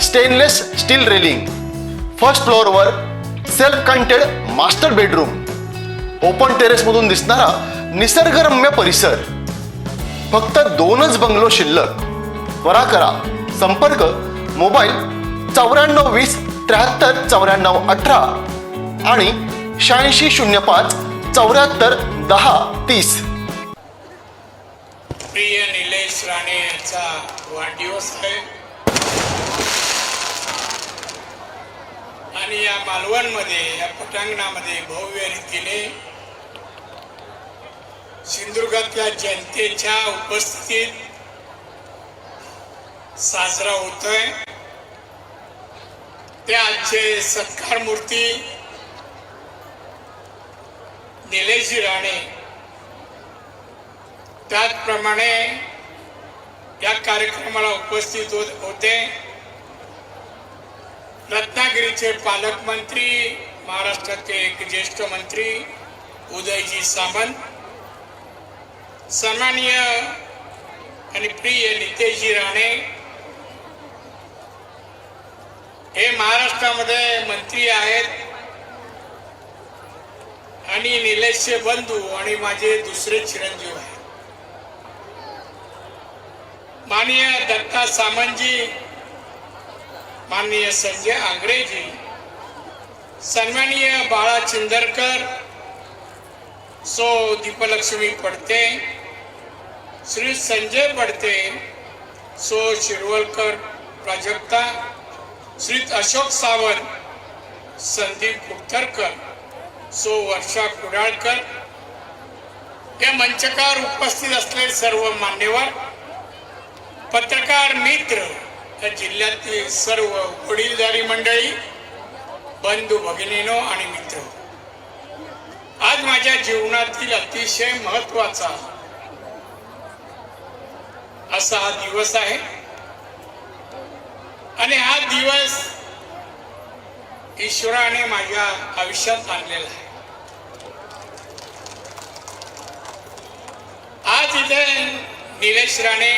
Stainless steel railing first फ्लोअरवर self contained master bedroom open टेरेसमधून दिसणारा निसर्गरम्य परिसर. फक्त दोनच बंगलो शिल्लक. त्वरा करा. संपर्क मोबाईल चौऱ्याण्णव वीस त्र्याहत्तर चौऱ्याण्णव अठरा आणि शहाऐंशी शून्य पाच चौऱ्याहत्तर दहा तीस. प्रिय निलेश राणे यांचा वाढदिवस आहे. आणि या मालवणमध्ये या पटांगणामध्ये भव्य रीतीने सिंधुदुर्गातल्या जनतेच्या उपस्थितीत साजरा होतोय. ते आजचे सत्कार मूर्ती निलेशजी राणे. त्याचप्रमाणे या कार्यक्रमाला उपस्थित हो- होते. रत्नागिरीचे पालकमंत्री महाराष्ट्राचे एक ज्येष्ठ मंत्री उदयजी सामंत सन्माननीय आणि प्रिय नितेशजी राणे हे महाराष्ट्रामध्ये मंत्री आहेत. आणि निलेशचे बंधू आणि माझे दुसरे चिरंजीव आहेत. माननीय दत्ता सामंतजी माननीय संजय आंग्रेजी सन्माननीय बाळा चिंदरकर सो दीपलक्ष्मी पडते श्री संजय पडते सो शिरवलकर प्राजक्ता श्री अशोक सावंत संदीप कुठरकर सो वर्षा कुडाळकर. या मंचकावर उपस्थित असलेले सर्व मान्यवर पत्रकार मित्र या जिल्ह्यातील सर्व वडीलधारी मंडळी बंधू भगिनीनो आणि मित्र आज माझ्या जीवनातील अतिशय महत्त्वाचा असा हा दिवस आहे. आणि हा दिवस ईश्वराने माझ्या आयुष्यात आणलेला आहे. आज इथे निलेश राणे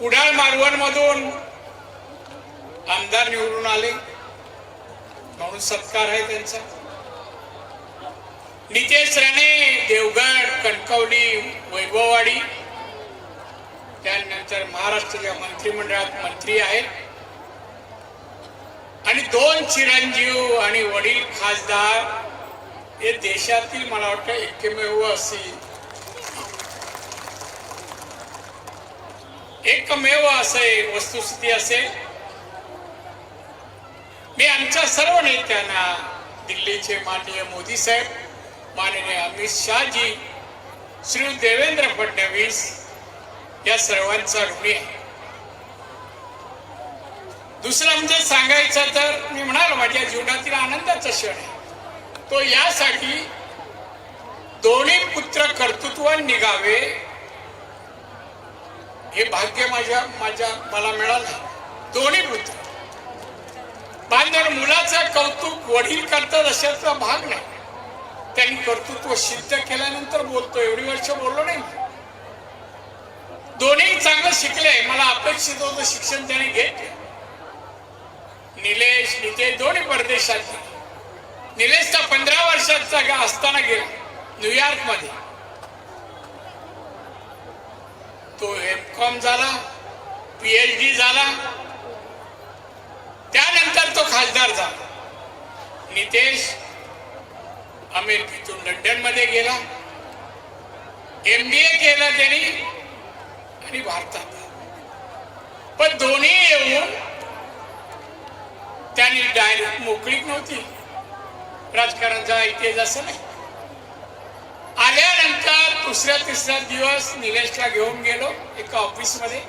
कुडाळ मालवणमधून आमदार निवडून आले. म्हणून सत्कार आहे त्यांचा. नितेश राणे देवगड कणकवली वैभववाडी. त्यानंतर महाराष्ट्राच्या मंत्रिमंडळात मंत्री आहेत. आणि दोन चिरंजीव आणि वडील खासदार हे देशातील मला वाटतं एकमेव असे एकमेव असे वस्तुस्थिती असेल. मी आमच्या सर्व नेत्यांना दिल्लीचे माननीय मोदी साहेब माननीय अमित शहाजी श्री देवेंद्र फडणवीस या सर्वांचा ऋणी आहे. दुसरं म्हणजे सांगायचं तर मी म्हणाल माझ्या जीवनातील आनंदाचा क्षण आहे. तो यासाठी दोन्ही पुत्र कर्तृत्वान निघावे हे भाग्य माझ्या माझ्या मला मिळालं. दोन्ही पुत्र बांधर मुलाचं कौतुक वडील करतात अशाचा भाग नाही. त्यांनी कर्तृत्व सिद्ध केल्यानंतर बोलतो एवढी वर्ष बोललो नाही दोन्ही चांगलं शिकले मला अपेक्षित होतं शिक्षण त्याने घेत. निलेश नितेश दोन्ही परदेशात निलेशचा पंधरा वर्षाचा असताना गेला न्यूयॉर्कमध्ये तो एम कॉम झाला पीएच डी झाला. त्यानंतर तो खासदार झाला. नितेश अमेरिकेतून लंडनमध्ये गेला. एम बी ए केलं त्यांनी आणि भारतात पण दोन्ही येऊन त्यांनी डायरेक्ट मोकळीक नव्हती. राजकारणाचा इतिहास असं नाही. आल्यानंतर दुसऱ्या तिसऱ्या दिवस निलेशला घेऊन गेलो एका ऑफिसमध्ये.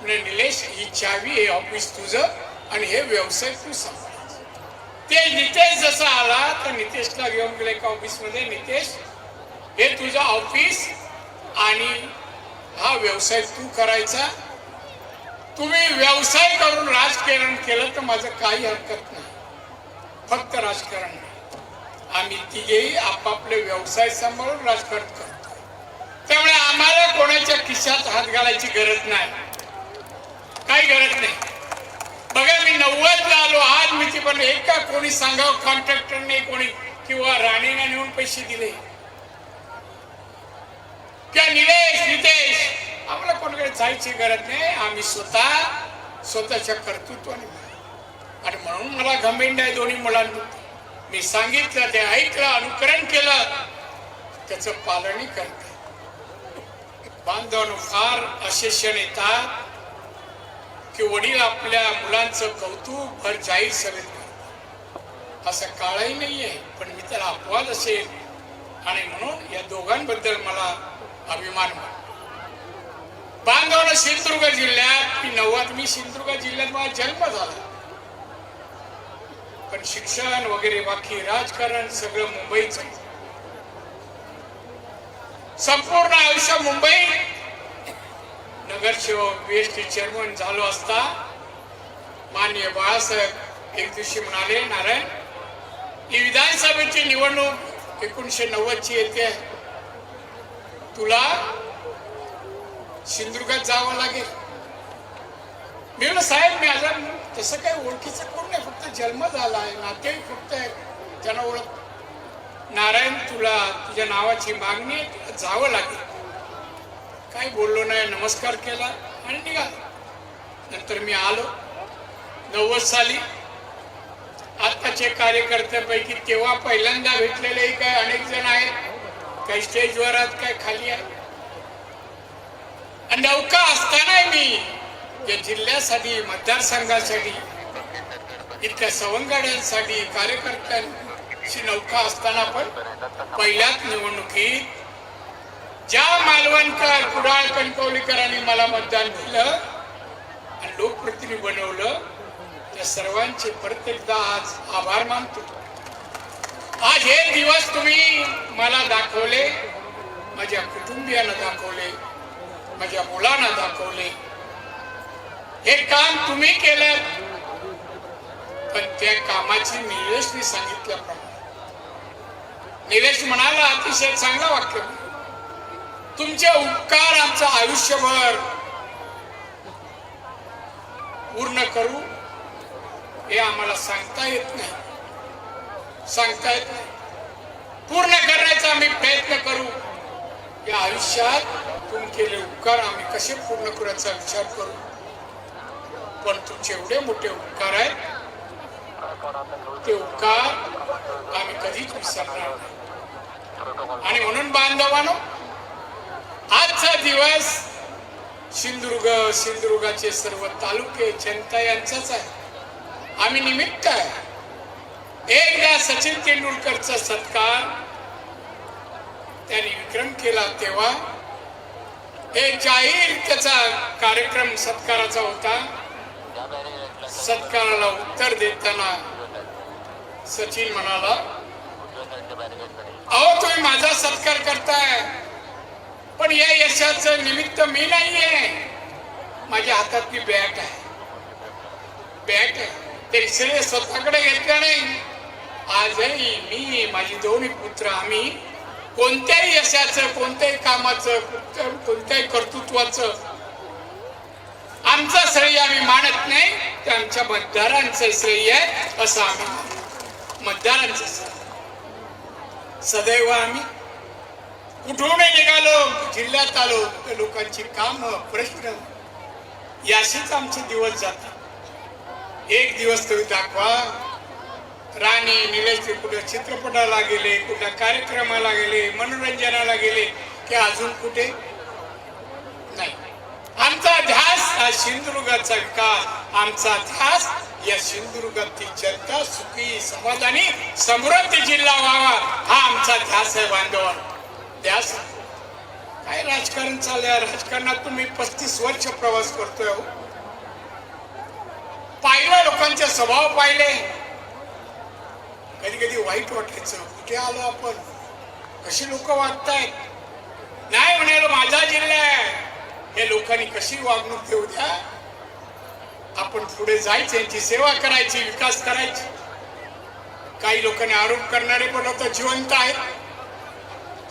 म्हणजे निलेश ही चावी हे ऑफिस तुझं आणि हे व्यवसाय तू सांभाळायचं ते नितेश जसा आला तर नितेशला घेऊन गेले एका ऑफिसमध्ये. नितेश हे तुझं ऑफिस आणि हा व्यवसाय तू करायचा. तुम्ही व्यवसाय करून राजकारण केलं तर माझं काही हरकत नाही. फक्त राजकारण नाही. आम्ही तिघेही आपापले व्यवसाय सांभाळून राजकारण करतो त्यामुळे आम्हाला कोणाच्या खिशात हात घालायची गरज नाही. काही गरज नाही. बघा मी नव्वदला आलो. आज मी ती पण एका कोणी सांगावं कॉन्ट्रॅक्टरने कोणी किंवा राणीने नेऊन पैसे दिले. त्या निलेश नितेश आम्हाला कोणाकडे जायची गरज नाही. आम्ही स्वतः स्वतःच्या कर्तृत्वाने. आणि म्हणून मला घमेंड आहे दोन्ही मुलांना मी सांगितलं ते ऐकलं अनुकरण केलं. त्याच पालनही करते. बांधवांनो फार असे क्षण येतात की वडील आपल्या मुलांचं कौतुक भर जाहीर सभेत करतात. असं काळही नाहीये पण मी त्याला अपवाद असेल. आणि म्हणून या दोघांबद्दल मला अभिमान वाटतो. बांधवनं सिंधुदुर्ग जिल्ह्यात मी नव्वद मी सिंधुदुर्ग जिल्ह्यात माझा जन्म झाला. पण शिक्षण वगैरे बाकी राजकारण सगळं मुंबईच. संपूर्ण आयुष्य मुंबई. नगरसेवक बीएसटी चेअरमन झालो असता मान्य बाळासाहेब एक दिवशी म्हणाले नारायण ही विधानसभेची निवडणूक एकोणीशे नव्वद ची येते. तुला सिंधुदुर्गात जावं लागेल. मी साहेब मी आज तसं काही ओळखीचं कोण नाही जन्म झाला आहे नातेही फक्त त्यांना ओळख नारायण तुला तुझ्या नावाची मागणी जावं लागेल. काही बोललो नाही नमस्कार केला आणि निघालो. नंतर मी आलो. नव्वद साली आत्ताचे कार्यकर्त्यापैकी तेव्हा पहिल्यांदा भेटलेले काही अनेक जण आहेत. काही स्टेजवर आहेत काही खाली आहेत. आणि नौका असताना मी या जिल्ह्यासाठी मतदारसंघासाठी इतक्या सवंगड्यांसाठी कार्यकर्त्यांची नौका असताना पण पहिल्याच निवडणुकीत ज्या मालवणकर कुडाळ कणकवलीकरांनी मला मतदान दिलं आणि लोकप्रतिनिधी बनवलं त्या सर्वांचे प्रत्येकदा आज आभार मानतो. आज हे दिवस तुम्ही मला दाखवले माझ्या कुटुंबियांना दाखवले माझ्या मुलांना दाखवले. हे काम तुम्ही केलं पण त्या कामाची निलेशने सांगितल्याप्रमाणे. निलेश म्हणाला अतिशय चांगलं वाक्य तुमचे उपकार आमचं आयुष्यभर पूर्ण करू हे आम्हाला सांगता येत नाही. सांगता येत नाही. पूर्ण करण्याचा आम्ही प्रयत्न करू. या आयुष्यात तुम्ही केले उपकार आम्ही कसे पूर्ण करायचा विचार करू. पण तुमचे एवढे मोठे उपकार आहेत ते उपकार आम्ही कधीच विसरणार नाही आणि म्हणून बांधवानो आजचा दिवस सिंधुदुर्ग सिंधुदुर्गाचे सर्व तालुके जनता यांचाच आहे. आम्ही निमित्त आहे. एकदा सचिन तेंडुलकरचा सत्कार त्यांनी विक्रम केला तेव्हा हे जाहीर त्याचा कार्यक्रम सत्काराचा होता. सत्काराला उत्तर देताना सचिन म्हणाला अहो तुम्ही माझा सत्कार करताय पण या यशाच निमित्त मी नाहीये. माझ्या हातातली बॅट आहे. बॅट आहे. ते श्रेय स्वतःकडे घेतलं नाही. आजही मी माझी दोन्ही पुत्र आम्ही कोणत्याही यशाचं कोणत्याही कामाचं कोणत्याही कर्तृत्वाचं आमचं श्रेय आम्ही मानत नाही ते आमच्या मतदारांचं श्रेय आहे असं आम्ही मतदारांचं श्रेय. सदैव आम्ही कुठूनही निघालो? जिल्ह्यात आलो. तर लोकांची काम प्रश्न. याशीच आमचे दिवस जातात. एक दिवस तुम्ही दाखवा. राणी निलेश ते कुठं चित्रपटाला गेले कुठं कार्यक्रमाला गेले मनोरंजनाला गेले की अजून कुठे? नाही. आमचा ध्यान ध्यास हा सिंधुदुर्गाचा विकास आमचा ध्यास या सिंधुदुर्गातील जनता सुखी समाधानी समृद्ध जिल्हा व्हावा हा आमचा ध्यास आहे बांधव. ध्यास काय राजकारण चाललंय? राजकारणात तुम्ही पस्तीस वर्ष प्रवास करतोय हो. लोकांचे स्वभाव पाहिले. कधी कधी वाईट वाटायचं. कुठे आलो आपण? कशी लोक वागतायत? नाही म्हणाल माझा जिल्हा आहे. हे लोकांनी कशी वागणूक देऊ द्या? आपण पुढे जायचं यांची सेवा करायची विकास करायची. काही लोकांनी आरोप करणारे पण आता जिवंत आहेत.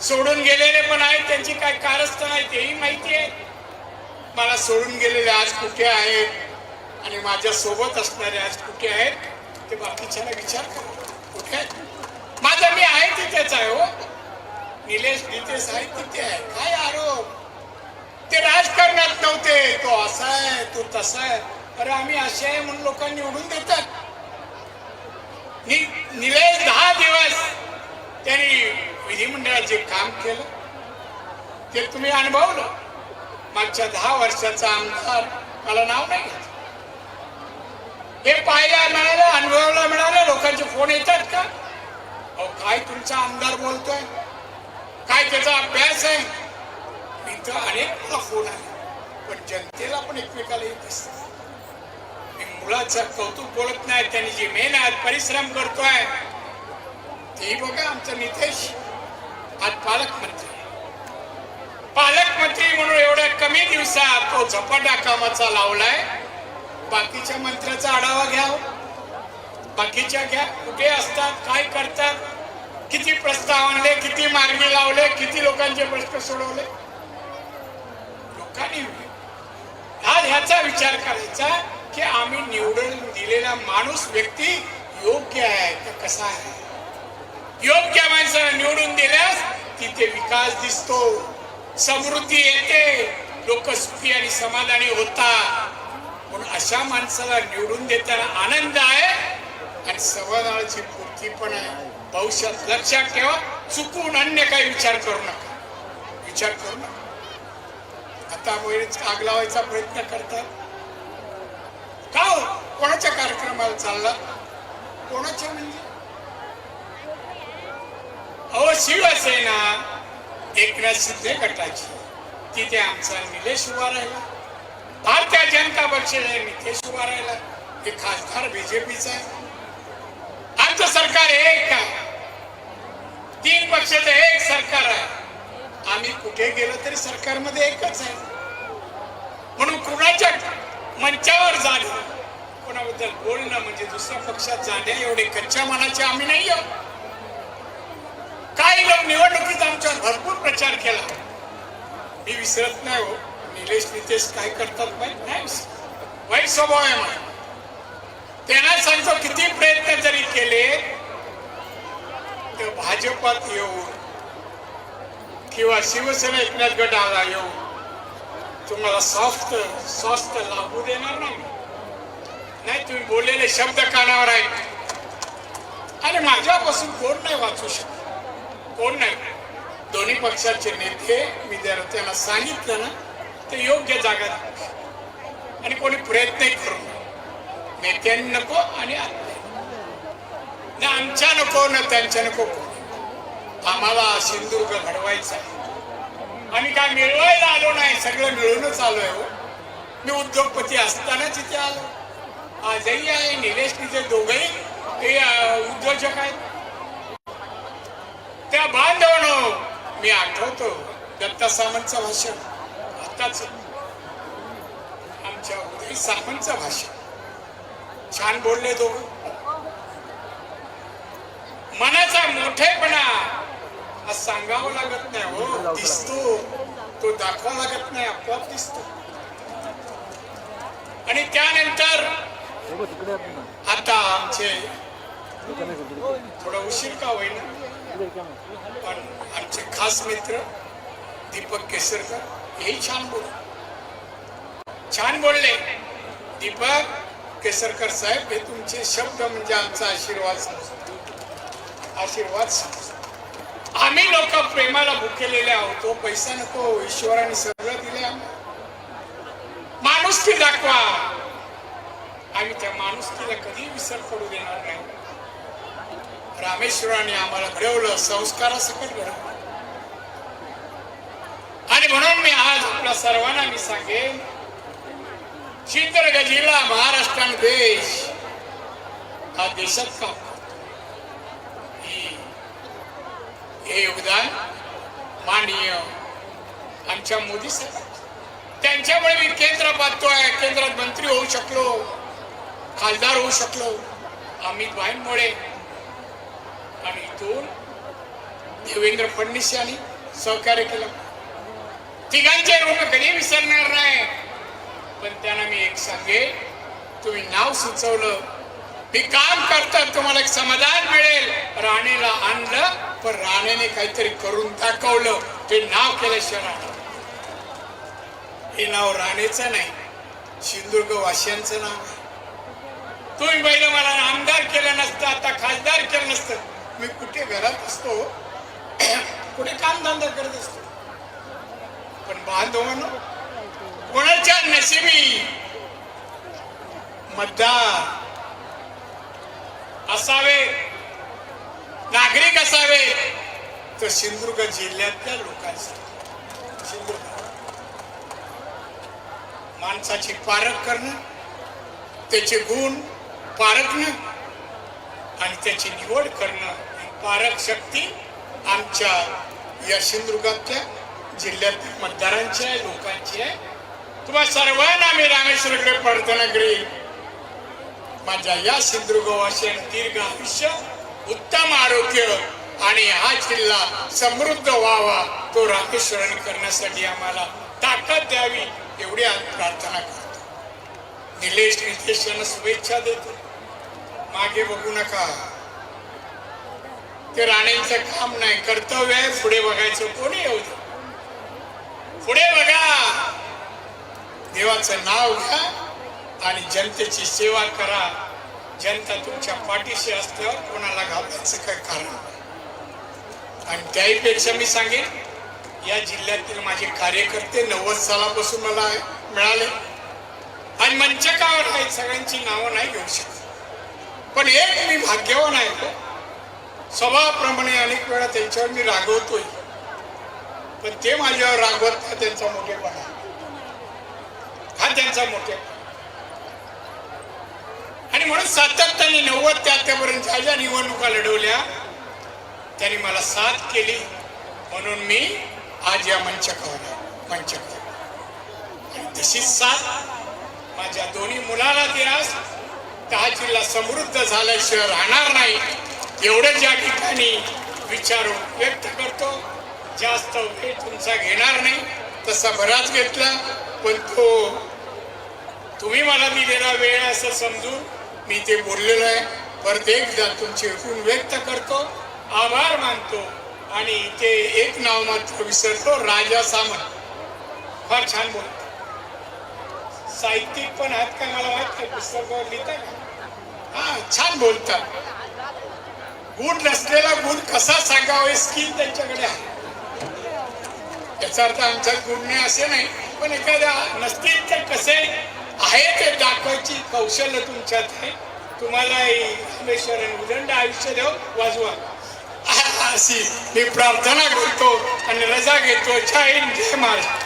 सोडून गेलेले पण आहेत त्यांची काय कारस्थान आहे तेही माहिती आहे. मला सोडून गेलेले आज कुठे आहेत? आणि माझ्या सोबत असणारे आज कुठे आहेत? ते बाकीच्याला विचार करा. कुठे आहेत? माझा मी आहे तिथेच आहे हो. निलेश नितेश आहे तिथे आहे. काय आरोप? ते राजकारणात नव्हते. तो असा आहे तो तसा आहे. अरे आम्ही असे आहे म्हणून लोकांनी निवडून देतात. नि- निलेश दहा दिवस त्यांनी विधिमंडळात जे काम केलं. ते तुम्ही अनुभवलं. मागच्या दहा वर्षाचा आमदार मला नाव नाही घेत हे पाहायला मिळालं अनुभवायला मिळालं. लोकांचे फोन येतात का? अहो काय तुमचा आमदार बोलतोय? काय त्याचा अभ्यास आहे? मी अनेक फोन आले पण जनतेला पण एकमेकाला येत असतात मी मुलाचं कौतुक बोलत नाही त्यांनी जी मेहनत परिश्रम करतोय तेही बघा आमचा नितेश. आज पालकमंत्री. पालकमंत्री म्हणून एवढ्या कमी दिवसात तो झपाटा कामाचा लावलाय. बाकीच्या मंत्र्याचा आढावा घ्या हो. बाकीच्या घ्या. कुठे असतात काय करतात किती प्रस्ताव आणले किती मार्गी लावले किती लोकांचे प्रश्न सोडवले. लोकांनी आज ह्याचा विचार करायचा की आम्ही निवडून दिलेला माणूस व्यक्ती योग्य आहे का कसा आहे? योग्य माणसाला निवडून दिल्यास तिथे विकास दिसतो समृद्धी येते लोक सुखी आणि समाधानी होतात. म्हणून अशा माणसाला निवडून देताना आनंद आहे आणि समाधानाची पूर्ती पण आहे. भविष्यात लक्षात ठेवा चुकून अन्य काही विचार करू नका. विचार करू नका. आता बरेच आग लावायचा प्रयत्न करतात. का हो? कोणाच्या कार्यक्रमाला चालला? कोणाच्या म्हणजे? अहो शिवसेना एकनाथ शिंदे गटाची. तिथे आमचा निलेश उभा राहिला. भारतीय जनता पक्षाचा नितेश उभा राहिला. हे खासदार बीजेपीचा आहे. आमचं सरकार एक का तीन पक्षाचं एक सरकार आहे. आम्ही कुठे गेलो तरी सरकारमध्ये एकच आहे. म्हणून कुणाच्या मंचावर जाणं? कोणाबद्दल बोलणं म्हणजे दुसऱ्या पक्षात जाण्या एवढे कच्च्या मनाचे आम्ही नाही आहोत. काही लोक निवडणुकीत आमच्यावर भरपूर प्रचार केला. मी विसरत नाही हो. निलेश नितेश काय करतात माहीत नाही? वाईट स्वभाव आहे मला त्यांना सांगतो किती प्रयत्न जरी केले तर भाजपात येऊन किंवा शिवसेना एकनाथ गटाला येऊन तुम्हाला सॉफ्ट स्वास्थ्य लागू देणार नाही. नाही तुम्ही बोललेले शब्द कानावर आहेत. आणि माझ्यापासून कोण नाही वाचू शकत? कोण नाही? दोन्ही पक्षाचे नेते विद्यार्थ्यांना सांगितलं ना ते योग्य जागा आणि कोणी प्रयत्नही करू नये. नेत्यांनी नको आणि ना आमच्या नको ना त्यांच्या नको. कोणी आम्हाला सिंधुदुर्ग घडवायचा आहे. आम्ही काय मिळवायला आलो नाही सगळं मिळूनच आलोय हो. मी उद्योगपती असतानाच इथे आलो. आजही आहे निलेश तिथे दोघही हे उद्योजक आहेत. त्या बांधवनो मी आठवतो दत्ता सामंतचं भाषण. आताच आमच्या उदय सामंतचं भाषण. छान बोलले दोघं. मनाचा मोठेपणा आज सांगावं लागत नाही हो. दिसतो. तो दाखवावा लागत नाही आपोआप दिसतो. आणि त्यानंतर आता आमचे थोडा उशीर का होईना पण आमचे खास मित्र दीपक केसरकर हेही छान बोल छान बोलले. दीपक केसरकर साहेब हे तुमचे शब्द म्हणजे आमचा आशीर्वाद समजतो. आशीर्वाद समजतो. आम्ही लोक प्रेमाला भुकेलेले आहोत. तो पैसा नको ईश्वराने सगळं दिले. माणुसकी दाखवा. आम्ही त्या माणुसकीला कधी विसर पडू देणार नाही. रामेश्वराने आम्हाला घडवलं संस्कारासकट घडवलं. आणि म्हणून मी आज आपल्या सर्वांना मी सांगेन चित्रगजीला महाराष्ट्रान देश हा देशात काम करतो ही- हे योगदान माननीय आमच्या मोदी सर. त्यांच्यामुळे मी केंद्र पाहतोय. केंद्रात मंत्री होऊ शकलो खासदार होऊ शकलो अमित भाईंमुळे. आणि इथून देवेंद्र फडणवीस यांनी सहकार्य केलं. तिघांचे ऋण कधी विसरणार नाही. पण त्यांना मी एक सांगेन तुम्ही नाव सुचवलं. मी काम करतात तुम्हाला एक समाधान मिळेल. राणेला आणलं पण राणेने काहीतरी करून दाखवलं ते नाव केलं राहणार. हे नाव राणेचं नाही सिंधुदुर्ग वासियांचं नाव आहे. तुम्ही पहिले मला आमदार केलं नसतं आता खासदार केलं नसतं. मी कुठे घरात असतो कुठे कामधंदा करत असतो. पण बांधवांनो कोणाच्या नशिबी मतदार असावे नागरिक असावे तर सिंधुदुर्ग जिल्ह्यातल्या लोकांसाठी. सिंधुदुर्ग. माणसाची पारख करणं त्याचे गुण पारखणं आणि त्याची निवड करणं ही पारख शक्ती आमच्या या सिंधुदुर्गातल्या जिल्ह्यातील मतदारांची आहे लोकांची आहे. तुम्हा सर्वांना मी रामेश्वरकडे प्रार्थना करेन. माझ्या या सिंधुदुर्गवासियांना दीर्घ आयुष्य उत्तम आरोग्य आणि हा जिल्हा समृद्ध व्हावा तो रामेश्वराने करण्यासाठी आम्हाला ताकद द्यावी एवढी आज प्रार्थना करतो. निलेश नितेश यांना शुभेच्छा देतो. मागे बघू नका. ते राणेंचं काम नाही कर्तव्य आहे पुढे बघायचं कोणी येऊ दे. पुढे बघा. देवाचं नाव घ्या आणि जनतेची सेवा करा. जनता तुमच्या पाठीशी असल्यावर कोणाला घाबरायचं काय कारण नाही. आणि त्याहीपेक्षा मी सांगेन या जिल्ह्यातील माझे कार्यकर्ते नव्वद सालापासून मला मिळाले. आणि मंचकावर नाही सगळ्यांची नावं नाही घेऊ शकत. पण एक मी भाग्यवान आहे तो स्वभावाप्रमाणे अनेक वेळा त्यांच्यावर मी रागवतोय. पण ते माझ्यावर रागवत त्यांचा मोठेपणा हा त्यांचा मोठेपणा आणि म्हणून सातत्याने नव्वद ते ज्या ज्या निवडणुका लढवल्या. त्यांनी मला साथ केली. म्हणून मी आज या मंचकावर मंचक. मंचकावर आणि तशीच साथ माझ्या दोन्ही मुलाला दिलास तर हा जिल्हा समृद्ध झाल्याशिवाय राहणार नाही. एवढं ज्या ठिकाणी विचार व्यक्त करतो. जास्त वेळ तुमचा घेणार नाही. तसा बराच घेतला. पण तो तुम्ही मला दिलेला वेळ असं समजून मी ते बोललेलो आहे. परत एकदा तुमचे गुण व्यक्त करतो. आभार मानतो. आणि इथे एक नाव मात्र विसरतो राजा सामंत. फार छान बोलतो. साहित्यिक पण आहेत का मला माहीत नाही लिहिता का? हा छान बोलतात. गुण नसलेला गुण कसा सांगावा हे स्किल त्यांच्याकडे आहे. याचा अर्थ आमच्यात गुण नाही असे नाही. पण एखाद्या नसतील तर कसे आहे ते दाखवायची कौशल्य तुमच्यात आहे. तुम्हाला उदंड आयुष्य देव वाजवा. अशी मी प्रार्थना करतो आणि रजा घेतो. जय हिंद जय महाराष्ट्र.